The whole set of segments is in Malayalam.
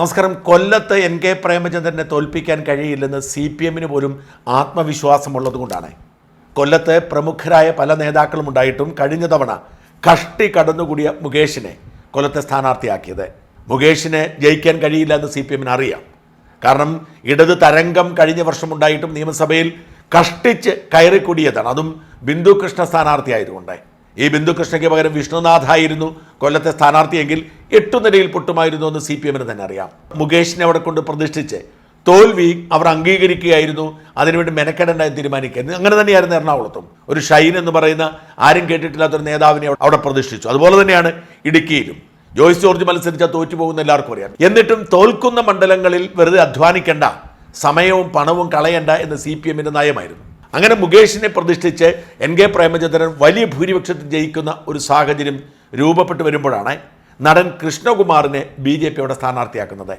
നമസ്കാരം. കൊല്ലത്ത് എൻ കെ പ്രേമചന്ദ്രനെ തോൽപ്പിക്കാൻ കഴിയില്ലെന്ന് സി പി എമ്മിന് പോലും ആത്മവിശ്വാസമുള്ളത് കൊണ്ടാണ് കൊല്ലത്ത് പ്രമുഖരായ പല നേതാക്കളും ഉണ്ടായിട്ടും കഴിഞ്ഞ തവണ കഷ്ടി കടന്നുകൂടിയ മുകേഷിനെ കൊല്ലത്തെ സ്ഥാനാർത്ഥിയാക്കിയത്. മുകേഷിന് ജയിക്കാൻ കഴിയില്ല എന്ന് സി പി എമ്മിന് അറിയാം. കാരണം ഇടത് തരംഗം കഴിഞ്ഞ വർഷം ഉണ്ടായിട്ടും നിയമസഭയിൽ കഷ്ടിച്ച് കയറിക്കൂടിയതാണ്. അതും ബിന്ദു കൃഷ്ണ സ്ഥാനാർത്ഥിയായതുകൊണ്ട്. ഈ ബിന്ദുകൃഷ്ണയ്ക്ക് പകരം വിഷ്ണുനാഥായിരുന്നു കൊല്ലത്തെ സ്ഥാനാർത്ഥിയെങ്കിൽ എട്ടു നിലയിൽ പൊട്ടുമായിരുന്നു എന്ന് സി പി എമ്മിന് തന്നെ അറിയാം. മുകേഷിനെ അവിടെ കൊണ്ട് പ്രതിഷ്ഠിച്ച് തോൽവി അവർ അംഗീകരിക്കുകയായിരുന്നു. അതിനുവേണ്ടി മെനക്കെടേണ്ടായി തീരുമാനിക്കുന്നത് അങ്ങനെ തന്നെയായിരുന്നു എറണാകുളത്തും. ഒരു ഷൈൻ എന്ന് പറയുന്ന ആരും കേട്ടിട്ടില്ലാത്തൊരു നേതാവിനെ അവിടെ പ്രതിഷ്ഠിച്ചു. അതുപോലെ തന്നെയാണ് ഇടുക്കിയിലും. ജോയ്സ് ജോർജ് മത്സരിച്ചാൽ തോറ്റുപോകുന്ന എല്ലാവർക്കും അറിയാം. എന്നിട്ടും തോൽക്കുന്ന മണ്ഡലങ്ങളിൽ വെറുതെ അധ്വാനിക്കേണ്ട സമയവും പണവും കളയണ്ട എന്ന് സി പി എമ്മിന്റെ നയമായിരുന്നു. അങ്ങനെ മുകേഷിനെ പ്രതിഷ്ഠിച്ച് എൻ കെ പ്രേമചന്ദ്രൻ വലിയ ഭൂരിപക്ഷത്തിൽ ജയിക്കുന്ന ഒരു സാഹചര്യം രൂപപ്പെട്ടു വരുമ്പോഴാണ് നടൻ കൃഷ്ണകുമാറിനെ ബി ജെ പിയുടെ സ്ഥാനാർത്ഥിയാക്കുന്നത്.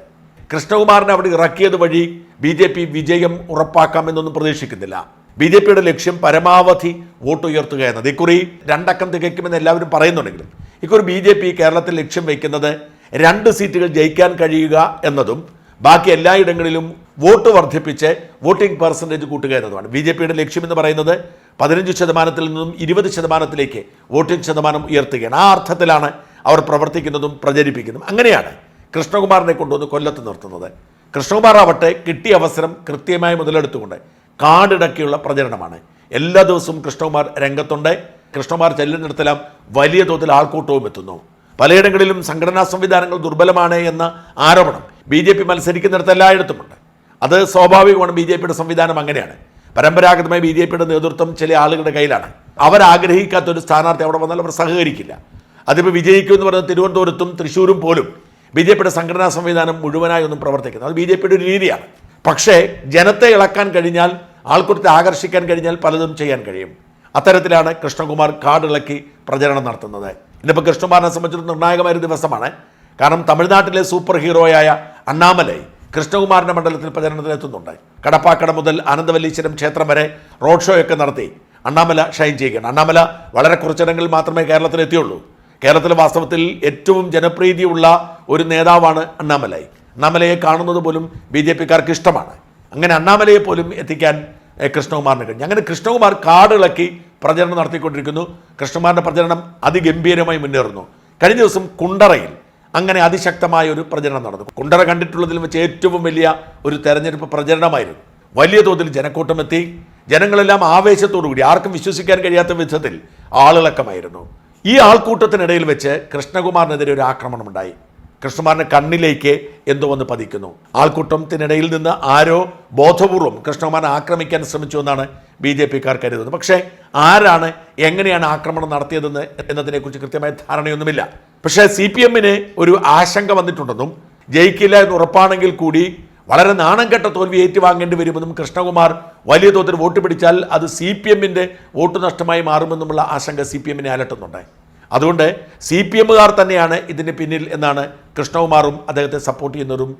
കൃഷ്ണകുമാറിനെ അവിടെ ഇറക്കിയത് വഴി ബി ജെ പി വിജയം ഉറപ്പാക്കാമെന്നൊന്നും പ്രതീക്ഷിക്കുന്നില്ല. ബി ജെ പിയുടെ ലക്ഷ്യം പരമാവധി വോട്ട് ഉയർത്തുക എന്നത്. ഇക്കുറി രണ്ടക്കം തികയ്ക്കുമെന്ന് എല്ലാവരും പറയുന്നുണ്ടെങ്കിലും ഇക്കുറി ബി ജെ പി കേരളത്തിൽ ലക്ഷ്യം വയ്ക്കുന്നത് രണ്ട് സീറ്റുകൾ ജയിക്കാൻ കഴിയുക എന്നതും ബാക്കി എല്ലായിടങ്ങളിലും വോട്ട് വർദ്ധിപ്പിച്ച് വോട്ടിംഗ് പെർസെന്റേജ് കൂട്ടുക എന്നതാണ് ബി ജെ പിയുടെ ലക്ഷ്യമെന്ന് പറയുന്നത് പതിനഞ്ച് ശതമാനത്തിൽ നിന്നും ഇരുപത് ശതമാനത്തിലേക്ക് വോട്ടിംഗ് ശതമാനം ഉയർത്തുകയാണ്. ആ അർത്ഥത്തിലാണ് അവർ പ്രവർത്തിക്കുന്നതും പ്രചരിപ്പിക്കുന്നതും. അങ്ങനെയാണ് കൃഷ്ണകുമാറിനെ കൊണ്ടുവന്ന് കൊല്ലത്ത് നിർത്തുന്നത്. കൃഷ്ണകുമാർ ആവട്ടെ കിട്ടിയ അവസരം കൃത്യമായി മുതലെടുത്തുകൊണ്ട് കാടിടക്കിയുള്ള പ്രചരണമാണ്. എല്ലാ ദിവസവും കൃഷ്ണകുമാർ രംഗത്തുണ്ട്. കൃഷ്ണകുമാർ ചെല്ലുന്നിടത്തെല്ലാം വലിയ തോതിൽ ആൾക്കൂട്ടവും എത്തുന്നു. പലയിടങ്ങളിലും സംഘടനാ സംവിധാനങ്ങൾ ദുർബലമാണ് എന്ന ആരോപണം ബി ജെ പി മത്സരിക്കുന്നിടത്ത് എല്ലായിടത്തുമുണ്ട് അത് സ്വാഭാവികമാണ് ബി ജെ പിയുടെ സംവിധാനം അങ്ങനെയാണ്. പരമ്പരാഗതമായി ബി ജെ പിയുടെ നേതൃത്വം ചില ആളുകളുടെ കയ്യിലാണ്. അവരാഗ്രഹിക്കാത്ത ഒരു സ്ഥാനാർത്ഥി അവിടെ വന്നാൽ അവർ സഹകരിക്കില്ല. അതിപ്പോൾ വിജയിക്കും എന്ന് പറയുന്നത് തിരുവനന്തപുരത്തും തൃശ്ശൂരും പോലും ബി ജെ പിയുടെ സംഘടനാ സംവിധാനം മുഴുവനായി ഒന്നും പ്രവർത്തിക്കുന്നത് അത് ബി ജെ പിയുടെ ഒരു രീതിയാണ്. പക്ഷേ ജനത്തെ ഇളക്കാൻ കഴിഞ്ഞാൽ ആൾക്കൂട്ടത്തെ ആകർഷിക്കാൻ കഴിഞ്ഞാൽ പലതും ചെയ്യാൻ കഴിയും. അത്തരത്തിലാണ് കൃഷ്ണകുമാർ കാടിളക്കി പ്രചരണം നടത്തുന്നത്. ഇന്നിപ്പോൾ കൃഷ്ണകുമാറിനെ സംബന്ധിച്ചിടത്തോളം നിർണായകമായൊരു ദിവസമാണ്. കാരണം തമിഴ്നാട്ടിലെ സൂപ്പർ ഹീറോയായ അണ്ണാമലൈ കൃഷ്ണകുമാറിന്റെ മണ്ഡലത്തിൽ പ്രചരണത്തിനെത്തുന്നുണ്ട് കടപ്പാക്കട മുതൽ ആനന്ദവല്ലീശ്വരം ക്ഷേത്രം വരെ റോഡ് ഷോയൊക്കെ നടത്തി. അണ്ണാമല ഷൈൻ ചെയ്യുകയാണ്. അണ്ണാമല വളരെ കുറച്ചിടങ്ങളിൽ മാത്രമേ കേരളത്തിൽ എത്തിയുള്ളൂ കേരളത്തിൽ വാസ്തവത്തിൽ ഏറ്റവും ജനപ്രീതിയുള്ള ഒരു നേതാവാണ് അണ്ണാമലൈ. അണ്ണാമലയെ കാണുന്നത് പോലും ബി ജെ പിക്കാർക്ക് ഇഷ്ടമാണ്. അങ്ങനെ അണ്ണാമലയെ പോലും എത്തിക്കാൻ കൃഷ്ണകുമാറിന് കഴിഞ്ഞു. അങ്ങനെ കൃഷ്ണകുമാർ കാടിളക്കി പ്രചരണം നടത്തിക്കൊണ്ടിരിക്കുന്നു. കൃഷ്ണകുമാറിന്റെ പ്രചരണം അതിഗംഭീരമായി മുന്നേറുന്നു. കഴിഞ്ഞ ദിവസം കുണ്ടറയിൽ അങ്ങനെ അതിശക്തമായ ഒരു പ്രചരണം നടന്നു. കുണ്ടറ കണ്ടിട്ടുള്ളതിൽ വെച്ച് ഏറ്റവും വലിയ ഒരു തെരഞ്ഞെടുപ്പ് പ്രചരണമായിരുന്നു. വലിയ തോതിൽ ജനക്കൂട്ടം എത്തി. ജനങ്ങളെല്ലാം ആവേശത്തോടു കൂടി ആർക്കും വിശ്വസിക്കാൻ കഴിയാത്ത വിധത്തിൽ ആളിളക്കമായിരുന്നു ഈ ആൾക്കൂട്ടത്തിനിടയിൽ വെച്ച് കൃഷ്ണകുമാറിനെതിരെ ഒരു ആക്രമണം ഉണ്ടായി കൃഷ്ണകുമാറിന്റെ കണ്ണിലേക്ക് എന്തോ വന്ന് പതിക്കുന്നു. ആൾക്കൂട്ടത്തിനിടയിൽ നിന്ന് ആരോ ബോധപൂർവം കൃഷ്ണകുമാറിനെ ആക്രമിക്കാൻ ശ്രമിച്ചു എന്നാണ് ബി ജെ പിക്കാർ കരുതുന്നത്. പക്ഷേ ആരാണ് എങ്ങനെയാണ് ആക്രമണം നടത്തിയതെന്ന് എന്നതിനെക്കുറിച്ച് കൃത്യമായ ധാരണയൊന്നുമില്ല. പക്ഷേ സി പി എമ്മിന് ഒരു ആശങ്ക വന്നിട്ടുണ്ടെന്നും ജയിക്കില്ല എന്ന് ഉറപ്പാണെങ്കിൽ കൂടി വളരെ നാണം കെട്ട തോൽവി ഏറ്റുവാങ്ങേണ്ടി വരുമെന്നും കൃഷ്ണകുമാർ വലിയ തോതിൽ വോട്ട് പിടിച്ചാൽ അത് സി പി എമ്മിന്റെ വോട്ട് നഷ്ടമായി മാറുമെന്നുമുള്ള ആശങ്ക സി പി എമ്മിനെ അലട്ടുന്നുണ്ട്. അതുകൊണ്ട് സി പി എമ്മുകാർ തന്നെയാണ് ഇതിന് പിന്നിൽ എന്നാണ് കൃഷ്ണകുമാറും അദ്ദേഹത്തെ സപ്പോർട്ട് ചെയ്യുന്നവരും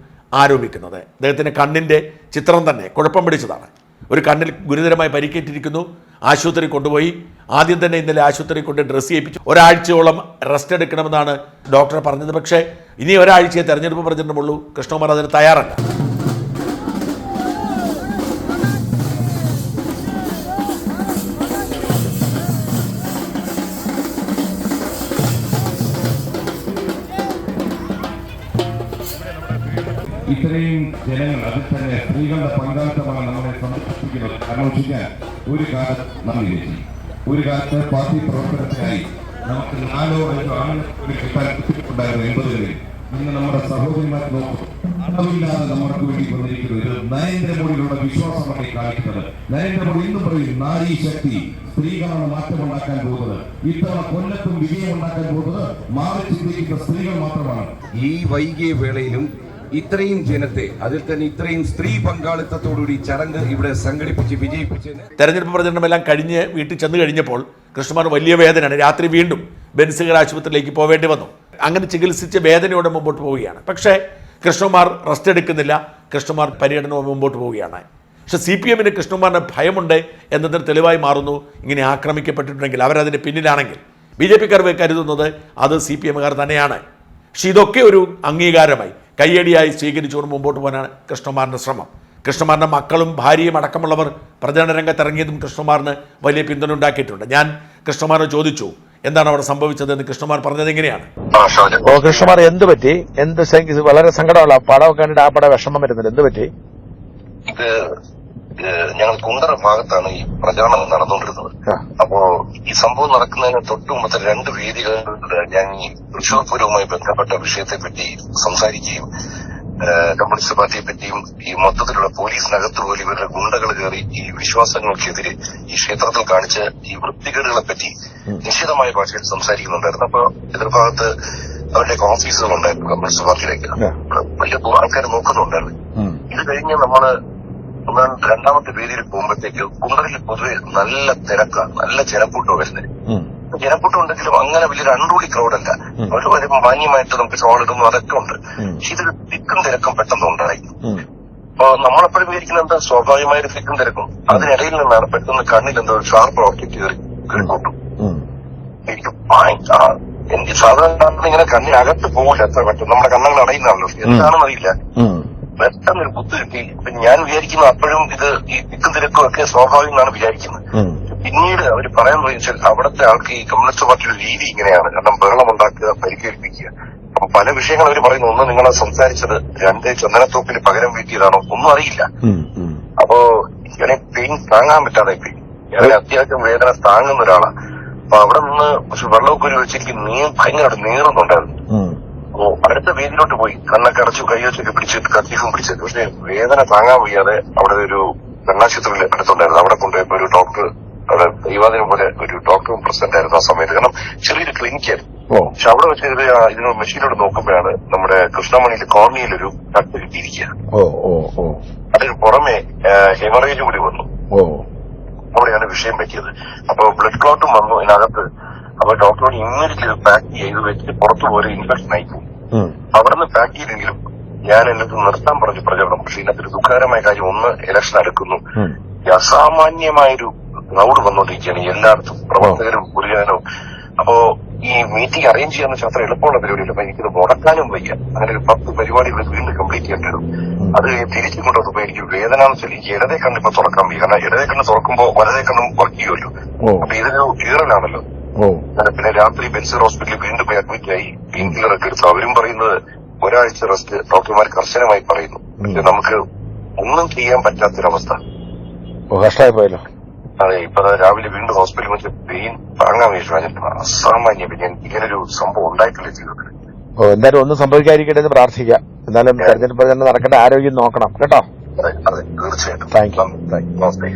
ആരോപിക്കുന്നത്. അദ്ദേഹത്തിന്റെ കണ്ണിന്റെ ചിത്രം തന്നെ കുഴപ്പം പിടിച്ചതാണ്. ഒരു കണ്ണിൽ ഗുരുതരമായി പരിക്കേറ്റിരിക്കുന്നു. ആശുപത്രി കൊണ്ടുപോയി. ആദ്യം തന്നെ ഇന്നലെ ആശുപത്രി കൊണ്ട് ഡ്രസ്സ് ചെയ്യിപ്പിച്ചു. ഒരാഴ്ചയോളം റെസ്റ്റ് എടുക്കണമെന്നാണ് ഡോക്ടർ പറഞ്ഞത്. പക്ഷേ ഇനി ഒരാഴ്ചയെ തെരഞ്ഞെടുപ്പ് പ്രചരണമുള്ളൂ. കൃഷ്ണകുമാർ അതിന് തയ്യാറല്ല. ഇത്രയും ജനങ്ങൾ അതിൽ തന്നെ സ്ത്രീകളുടെ പങ്കാളിത്തമാണ് നമ്മളെ സന്തോഷിപ്പിക്കുന്നത് ആഘോഷിക്കാൻ ഒരു കാലത്ത് നാം വിജയിച്ചു ഒരു കാലത്ത് പാർട്ടി പ്രവർത്തനത്തിനായി നമുക്ക് നാലോ അഞ്ചോ ആളുകൾ പോലും കിട്ടാൻ ബുദ്ധിമുട്ടുണ്ടായിരുന്നു എൺപതുകളിൽ. ഇന്ന് നമ്മുടെ സഹോദരിമാർ നോക്കും. അളവില്ലാതെ നമ്മൾക്ക് വേണ്ടി വന്നിരിക്കുന്നത് ഇത് നരേന്ദ്രമോദിയിലുള്ള വിശ്വാസമാണ് കാണിക്കുന്നത്. നരേന്ദ്രമോദി ഇന്നും പറയും നാരീ ശക്തി സ്ത്രീകളാണ് മാറ്റമുണ്ടാക്കാൻ പോകുന്നത്. ഇത്തവണ കൊല്ലത്തും വിജയം ഉണ്ടാക്കാൻ പോകുന്നത് മാറി ചിന്തിക്കുന്ന സ്ത്രീകൾ മാത്രമാണ്. ഈ വൈകിയ വേളയിലും ഇത്രയും ജനത്തെ അതിൽ തന്നെ ഇത്രയും സ്ത്രീ പങ്കാളിത്തത്തോടുകൂടി ചടങ്ങ് ഇവിടെ സംഘടിപ്പിച്ച് വിജയിപ്പിച്ച് തെരഞ്ഞെടുപ്പ് പ്രചരണമെല്ലാം കഴിഞ്ഞ് വീട്ടിൽ ചെന്ന് കഴിഞ്ഞപ്പോൾ കൃഷ്ണമാർ വലിയ വേദനയാണ്. രാത്രി വീണ്ടും ബെൻസുകർ ആശുപത്രിയിലേക്ക് പോവേണ്ടി വന്നു. അങ്ങനെ ചികിത്സിച്ച് വേദനയോടെ മുമ്പോട്ട് പോവുകയാണ്. പക്ഷേ കൃഷ്ണകുമാർ റെസ്റ്റ് എടുക്കുന്നില്ല. കൃഷ്ണകുമാർ പര്യടനവും മുമ്പോട്ട് പോവുകയാണ്. പക്ഷെ സി പി എമ്മിന് കൃഷ്ണകുമാറിന് ഭയമുണ്ട് എന്നതിന് തെളിവായി മാറുന്നു. ഇങ്ങനെ ആക്രമിക്കപ്പെട്ടിട്ടുണ്ടെങ്കിൽ അവരതിന് പിന്നിലാണെങ്കിൽ ബി ജെ പിക്കാർ കരുതുന്നത് അത് സി പി എമ്മുകാർ തന്നെയാണ്. പക്ഷെ ഇതൊക്കെ ഒരു അംഗീകാരമായി. കയ്യടിയായി സ്വീകരിച്ചുകൊണ്ട് മുമ്പോട്ട് പോകാനാണ് കൃഷ്ണകുമാറിന്റെ ശ്രമം. കൃഷ്ണകുമാറിന്റെ മക്കളും ഭാര്യയും അടക്കമുള്ളവർ പ്രചരണ രംഗത്തിറങ്ങിയതും കൃഷ്ണകുമാറിന് വലിയ പിന്തുണ ഉണ്ടാക്കിയിട്ടുണ്ട് ഞാൻ കൃഷ്ണകുമാറിനെ ചോദിച്ചു എന്താണ് അവിടെ സംഭവിച്ചതെന്ന് കൃഷ്ണകുമാർ പറഞ്ഞത് എങ്ങനെയാണ്? ഓ കൃഷ്ണമാർ എന്ത് പറ്റി? എന്ത് ഇത് വളരെ സങ്കടമുള്ള പടമൊക്കെ കണ്ടിട്ട് ആ പടം വിഷമം വരുന്നില്ല എന്ത് പറ്റി? ഇത് ഞങ്ങൾ കുണ്ടറ ഭാഗത്താണ് ഈ പ്രചാരണം നടന്നുകൊണ്ടിരുന്നത്. അപ്പോ ഈ സംഭവം നടക്കുന്നതിന് തൊട്ട് മുമ്പത്തെ രണ്ട് വേദികളിൽ ഞാൻ ഈ തൃശൂർ ബന്ധപ്പെട്ട വിഷയത്തെപ്പറ്റി സംസാരിക്കുകയും കമ്മ്യൂണിസ്റ്റ് പാർട്ടിയെ പറ്റിയും ഈ മൊത്തത്തിലുള്ള പോലീസിനകത്ത് പോലും ഇവരുടെ ഗുണ്ടകൾ കയറി ഈ വിശ്വാസങ്ങൾക്കെതിരെ ഈ ക്ഷേത്രത്തിൽ കാണിച്ച ഈ വൃത്തികേടുകളെ പറ്റി നിശ്ചിതമായ ഭാഷയിൽ സംസാരിക്കുന്നുണ്ടായിരുന്നു. അപ്പൊ എതിർഭാഗത്ത് അവരുടെയൊക്കെ ഓഫീസുകൾ ഉണ്ടായിരുന്നു കമ്മ്യൂണിസ്റ്റ് പാർട്ടിയിലേക്ക്. വലിയ ആൾക്കാർ നോക്കുന്നുണ്ടായിരുന്നു. ഇത് കഴിഞ്ഞ് നമ്മൾ ഒന്നാം രണ്ടാമത്തെ വേദിയിൽ പോകുമ്പോഴത്തേക്ക് കുണ്ടറിൽ പൊതുവെ നല്ല തിരക്കാണ്. നല്ല ജനക്കൂട്ടം വരുന്നത് ഉം. ജനക്കൂട്ടം അങ്ങനെ വലിയ അണ്ടുള്ളി ക്രൗഡല്ല അവർ വരുമ്പോ മാന്യമായിട്ട് നമുക്ക് ട്രോളിടുന്നു അതൊക്കെ ഉണ്ട്. പക്ഷെ ഇതൊരു തിക്കും തിരക്കും പെട്ടെന്ന് ഉണ്ടായി. അപ്പൊ നമ്മളെപ്പോഴും വിചാരിക്കുന്നത് എന്താ? സ്വാഭാവികമായ ഒരു തിക്കും തിരക്കും. അതിനിടയിൽ നിന്നാണ് പെട്ടെന്ന് കണ്ണിൽ എന്തോ ഒരു ഷാർപ്പ് ഓബ്ജക്ട് കയറി കിട്ടും എനിക്ക് എനിക്ക് സാധാരണ ഇങ്ങനെ കണ്ണിനകത്ത് പോകില്ല എത്ര പെട്ടെന്ന്. നമ്മുടെ കണ്ണങ്ങൾ അടയുന്നതാണല്ലോ. എന്താണെന്ന് അറിയില്ല. പെട്ടെന്ന് പെട്ടെന്നൊരു ബുദ്ധി കിട്ടി. ഞാൻ വിചാരിക്കുന്നു അപ്പോഴും ഇത് ഈ തിക്കും തിരക്കും ഒക്കെ സ്വാഭാവികം എന്നാണ് വിചാരിക്കുന്നത്. പിന്നീട് അവർ പറയാൻ വെച്ചാൽ അവിടുത്തെ ആൾക്ക് ഈ കമ്മ്യൂണിസ്റ്റ് പാർട്ടിയുടെ രീതി ഇങ്ങനെയാണ്. കാരണം ബഹളം ഉണ്ടാക്കുക പരിക്കേൽപ്പിക്കുക. അപ്പൊ പല വിഷയങ്ങൾ അവർ പറയുന്നു. ഒന്ന് നിങ്ങൾ സംസാരിച്ചത് രണ്ട് ചന്ദനത്തോപ്പിന് പകരം വീട്ടിയതാണോ? ഒന്നും അറിയില്ല. അപ്പോ ഇങ്ങനെ പെയിൻ താങ്ങാൻ പറ്റാതെ പെയിൻ ഞാൻ അത്യാവശ്യം വേദന താങ്ങുന്ന ഒരാളാണ് അപ്പൊ അവിടെ നിന്ന് പക്ഷെ വെള്ളമൊക്കെ ഒരു വെച്ചിരിക്കും നീ ഭയങ്കര നീറുന്നുണ്ടായിരുന്നു. അപ്പോ അടുത്ത വേദിയിലോട്ട് പോയി. കണ്ണൊക്കെ അടച്ചു കൈവച്ചൊക്കെ പിടിച്ചിട്ട് കത്തിഫും പിടിച്ചത് പക്ഷെ വേദന താങ്ങാൻ വയ്യാതെ അവിടെ ഒരു കണ്ണാശുപത്രിയിൽ അടുത്തുണ്ടായിരുന്നു. അവിടെ കൊണ്ടുപോയപ്പോ ഒരു ഡോക്ടർ അവിടെ ദൈവാദിനം പോലെ ഒരു ഡോക്ടറും പ്രസിഡന്റ് ആയിരുന്നു ആ സമയത്ത്. കാരണം ചെറിയൊരു ക്ലിനിക്കായിരുന്നു ആയിരുന്നു. പക്ഷെ അവിടെ വെച്ച് ഇതിന് മെഷീനോട് നോക്കുമ്പോഴാണ് നമ്മുടെ കൃഷ്ണമണിയിലെ കോർണിയിൽ ഒരു കട്ട് കിട്ടിയിരിക്കുക അതിന് പുറമെ ഹെമറേജ് കൂടി വന്നു. അവിടെയാണ് വിഷയം പറ്റിയത് അപ്പൊ ബ്ലഡ് ക്ലോട്ടും വന്നു ഇതിനകത്ത്. അപ്പൊ ഡോക്ടറോട് ഇമ്മീഡിയറ്റ്ലി പാക്ക് ചെയ്ത് വെച്ച് പുറത്തു പോയി ഇൻഫെക്ഷൻ ആയിപ്പോ പോകും ഉം. അവിടെ നിന്ന് പാക്ക് ചെയ്തെങ്കിലും ഞാൻ എന്നിട്ട് നിർത്താൻ പറഞ്ഞു പ്രചരണം പക്ഷെ ഇതിനകത്തൊരു ദുഃഖകരമായ കാര്യം ഒന്ന് ഇലക്ഷൻ അടുക്കുന്നു. അസാമാന്യമായൊരു ക്രൗഡ് വന്നുകൊണ്ടിരിക്കുകയാണ് എല്ലായിടത്തും പ്രവർത്തകരും പൊതുജനവും അപ്പോ ഈ മീറ്റിംഗ് അറേഞ്ച് ചെയ്യാന്ന് വെച്ചാൽ അത്ര എളുപ്പമുള്ള പരിപാടിയില്ല. അപ്പൊ എനിക്കിത് മുടക്കാനും വയ്യ. അങ്ങനെ ഒരു പത്ത് പരിപാടികൾ വീണ്ടും കംപ്ലീറ്റ് ചെയ്യേണ്ടിവരും അത് തിരിച്ചു കൊണ്ടുവന്നപ്പോ എനിക്ക് വേദന എന്ന് വെച്ചാൽ എനിക്ക് ഇടതേ കണ്ണ് ഇപ്പൊ തുറക്കാൻ വയ്യ. കാരണം ഇടതേ കണ്ണ് തുറക്കുമ്പോ വലതേ കണ്ണും വർക്ക് ചെയ്യുമല്ലോ. അപ്പൊ ഇതൊരു കീറലാണല്ലോ പിന്നെ രാത്രി ബെൻസർ ഹോസ്പിറ്റലിൽ വീണ്ടും പോയി അഡ്മിറ്റ് ആയി. പെയിൻ കില്ലർ ഒക്കെ എടുത്തു അവരും പറയുന്നത് ഒരാഴ്ച റെസ്റ്റ് ഡോക്ടർമാർ കർശനമായി പറയുന്നു. പക്ഷെ നമുക്ക് ഒന്നും ചെയ്യാൻ പറ്റാത്തൊരവസ്ഥ. കഷ്ടമായി പോയല്ലോ. ഇപ്പൊ രാവിലെ വീണ്ടും ഹോസ്പിറ്റലിൽ വെച്ച് പെയിൻ താങ്ങാൻ വിശ്വാസം അസാമാന്യം പിന്നെ എനിക്ക് ഇങ്ങനൊരു സംഭവം ഉണ്ടായിട്ടില്ല ജീവിതത്തിൽ. എന്തായാലും ഒന്നും സംഭവിക്കാതിരിക്കട്ടെ എന്ന് പ്രാർത്ഥിക്കാം. എന്നാലും തെരഞ്ഞെടുപ്പ് തന്നെ നടക്കേണ്ട ആരോഗ്യം നോക്കണം. കേട്ടോ? അതെ അതെ തീർച്ചയായിട്ടും. Thank you thank you. Namaste.